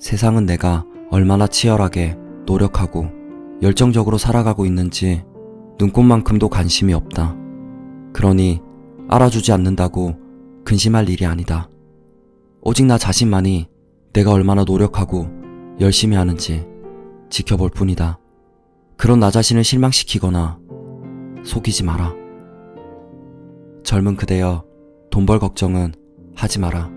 세상은 내가 얼마나 치열하게 노력하고 열정적으로 살아가고 있는지 눈꽃만큼도 관심이 없다. 그러니 알아주지 않는다고 근심할 일이 아니다. 오직 나 자신만이 내가 얼마나 노력하고 열심히 하는지 지켜볼 뿐이다. 그런 나 자신을 실망시키거나 속이지 마라. 젊은 그대여, 돈 벌 걱정은 하지 마라.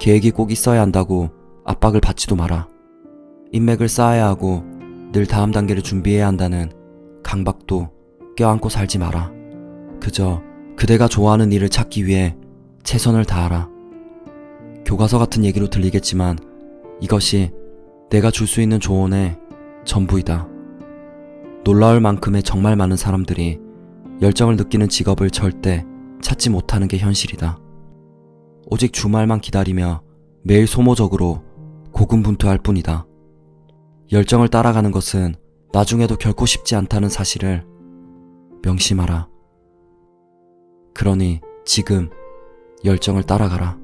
계획이 꼭 있어야 한다고 압박을 받지도 마라. 인맥을 쌓아야 하고 늘 다음 단계를 준비해야 한다는 강박도 껴안고 살지 마라. 그저 그대가 좋아하는 일을 찾기 위해 최선을 다하라. 교과서 같은 얘기로 들리겠지만 이것이 내가 줄 수 있는 조언의 전부이다. 놀라울 만큼의 정말 많은 사람들이 열정을 느끼는 직업을 절대 찾지 못하는 게 현실이다. 오직 주말만 기다리며 매일 소모적으로 고군분투할 뿐이다. 열정을 따라가는 것은 나중에도 결코 쉽지 않다는 사실을 명심하라. 그러니 지금 열정을 따라가라.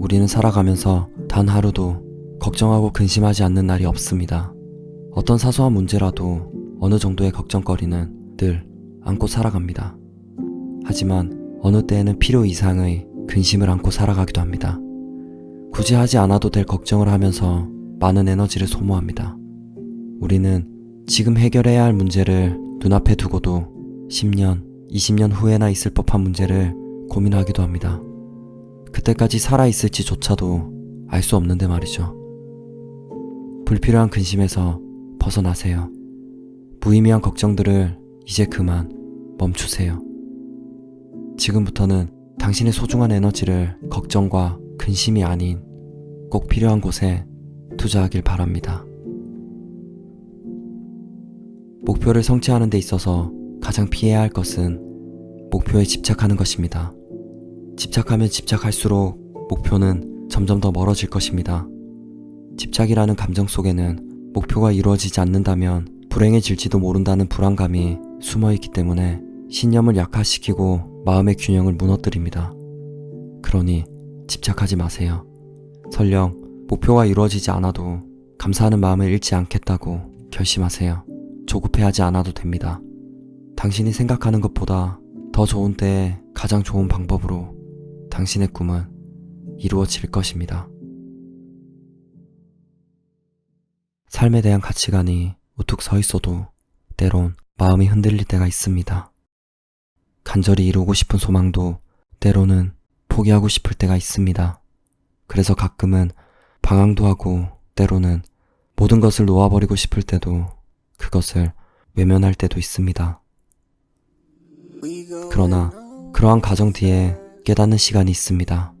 우리는 살아가면서 단 하루도 걱정하고 근심하지 않는 날이 없습니다. 어떤 사소한 문제라도 어느 정도의 걱정거리는 늘 안고 살아갑니다. 하지만 어느 때에는 필요 이상의 근심을 안고 살아가기도 합니다. 굳이 하지 않아도 될 걱정을 하면서 많은 에너지를 소모합니다. 우리는 지금 해결해야 할 문제를 눈앞에 두고도 10년, 20년 후에나 있을 법한 문제를 고민하기도 합니다. 그때까지 살아있을지조차도 알 수 없는데 말이죠. 불필요한 근심에서 벗어나세요. 무의미한 걱정들을 이제 그만 멈추세요. 지금부터는 당신의 소중한 에너지를 걱정과 근심이 아닌 꼭 필요한 곳에 투자하길 바랍니다. 목표를 성취하는 데 있어서 가장 피해야 할 것은 목표에 집착하는 것입니다. 집착하면 집착할수록 목표는 점점 더 멀어질 것입니다. 집착이라는 감정 속에는 목표가 이루어지지 않는다면 불행해질지도 모른다는 불안감이 숨어 있기 때문에 신념을 약화시키고 마음의 균형을 무너뜨립니다. 그러니 집착하지 마세요. 설령 목표가 이루어지지 않아도 감사하는 마음을 잃지 않겠다고 결심하세요. 조급해하지 않아도 됩니다. 당신이 생각하는 것보다 더 좋은 때에 가장 좋은 방법으로 당신의 꿈은 이루어질 것입니다. 삶에 대한 가치관이 우뚝 서 있어도 때론 마음이 흔들릴 때가 있습니다. 간절히 이루고 싶은 소망도 때로는 포기하고 싶을 때가 있습니다. 그래서 가끔은 방황도 하고 때로는 모든 것을 놓아버리고 싶을 때도 그것을 외면할 때도 있습니다. 그러나 그러한 과정 뒤에 깨닫는 시간이 있습니다.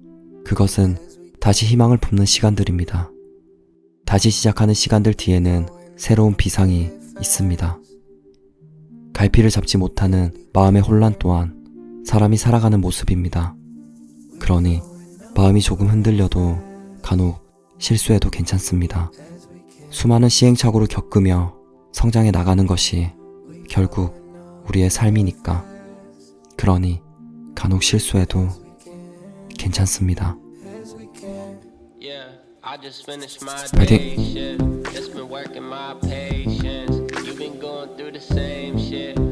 그것은 다시 희망을 품는 시간들입니다. 다시 시작하는 시간들 뒤에는 새로운 비상이 있습니다. 갈피를 잡지 못하는 마음의 혼란 또한 사람이 살아가는 모습입니다. 그러니 마음이 조금 흔들려도 간혹 실수해도 괜찮습니다. 수많은 시행착오를 겪으며 성장해 나가는 것이 결국 우리의 삶이니까. 그러니 간혹 실수해도 괜찮습니다. Yeah, I just finished my day shift. Just been working my patience. You've been going through the same shit.